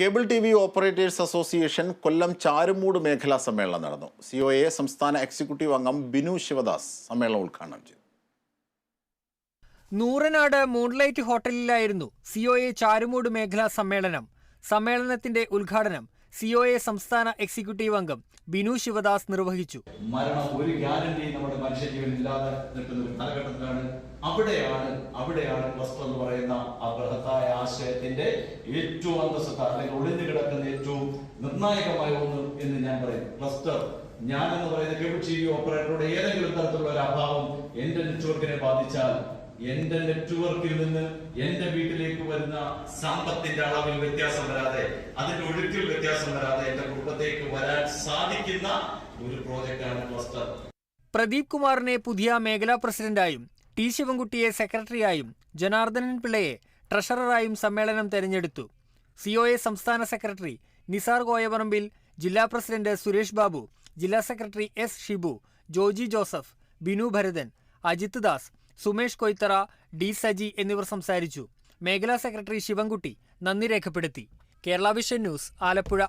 Cable T V operators association Kollam Charummood മേഖലാ സമ്മേളനം നടന്നു. സി ഒ എ സംസ്ഥാന എക്സിക്യൂട്ടീവ് അംഗം ബിനു ശിവദാസ് സമ്മേളനം ഉദ്ഘാടനം ചെയ്തു. നൂറനാട് മൂൺലൈറ്റ് ഹോട്ടലിലായിരുന്നു സി ഒ എ ചാരുമൂട് മേഖലാ സമ്മേളനം. സമ്മേളനത്തിന്റെ ഉദ്ഘാടനം സി ഒ എ സംസ്ഥാന എക്സിക്യൂട്ടീവ് അംഗം ബിനു ശിവദാസ് നിർവഹിച്ചു. മരണം ഒരു ഗ്യാരണ്ടി നമ്മുടെ മനുഷ്യജീവൻ ഇല്ലാതെ നിൽക്കുന്ന ഒരു കാലഘട്ടത്തിലാണ്. അവിടെയാണ് അവിടെയാണ് ക്ലസ്റ്റർ എന്ന് പറയുന്ന ആ ബൃഹത്തായ ആശയത്തിന്റെ ഏറ്റവും അന്തസ്സത്ത അല്ലെങ്കിൽ ഒളിഞ്ഞു കിടക്കുന്ന ഏറ്റവും നിർണായകമായ ഒന്ന് എന്ന് ഞാൻ പറയും. ക്ലസ്റ്റർ. ഞാൻ എന്ന് പറയുന്ന കേബിൾ ടി വി ഓപ്പറേറ്ററുടെ ഏതെങ്കിലും തരത്തിലുള്ള ഒരു അഭാവം എന്റെ നെറ്റ്വർക്കിനെ ബാധിച്ചാൽ എന്റെ നെറ്റ്വർക്കിൽ നിന്ന് എന്റെ വീട്ടിലേക്ക് വരുന്ന സാമ്പത്തിന്റെ അളവിൽ വ്യത്യാസം വരാതെ അതിന്റെ ഒഴുക്കിൽ വ്യത്യാസം വരാതെ എന്റെ കുടുംബത്തേക്ക് വരാൻ സാധിക്കുന്ന ഒരു പ്രോജക്റ്റാണ് ക്ലസ്റ്റർ. പ്രദീപ് കുമാറിനെ പുതിയ മേഖലാ പ്രസിഡന്റായും ടി ശിവൻകുട്ടിയെ സെക്രട്ടറിയായും ജനാർദ്ദനൻ പിള്ളയെ ട്രഷററായും സമ്മേളനം തെരഞ്ഞെടുത്തു. സി ഒ എ സംസ്ഥാന സെക്രട്ടറി നിസാർ കോയപറമ്പിൽ ജില്ലാ പ്രസിഡന്റ് സുരേഷ് ബാബു ജില്ലാ secretary S Shibu Joji Joseph Binu Bharathan Ajith Das Sumesh Koythara D Saji എന്നിവർ സംസാരിച്ചു. മേഖലാ സെക്രട്ടറി ശിവൻകുട്ടി നന്ദി രേഖപ്പെടുത്തി. Kerala vision news Alappuzha.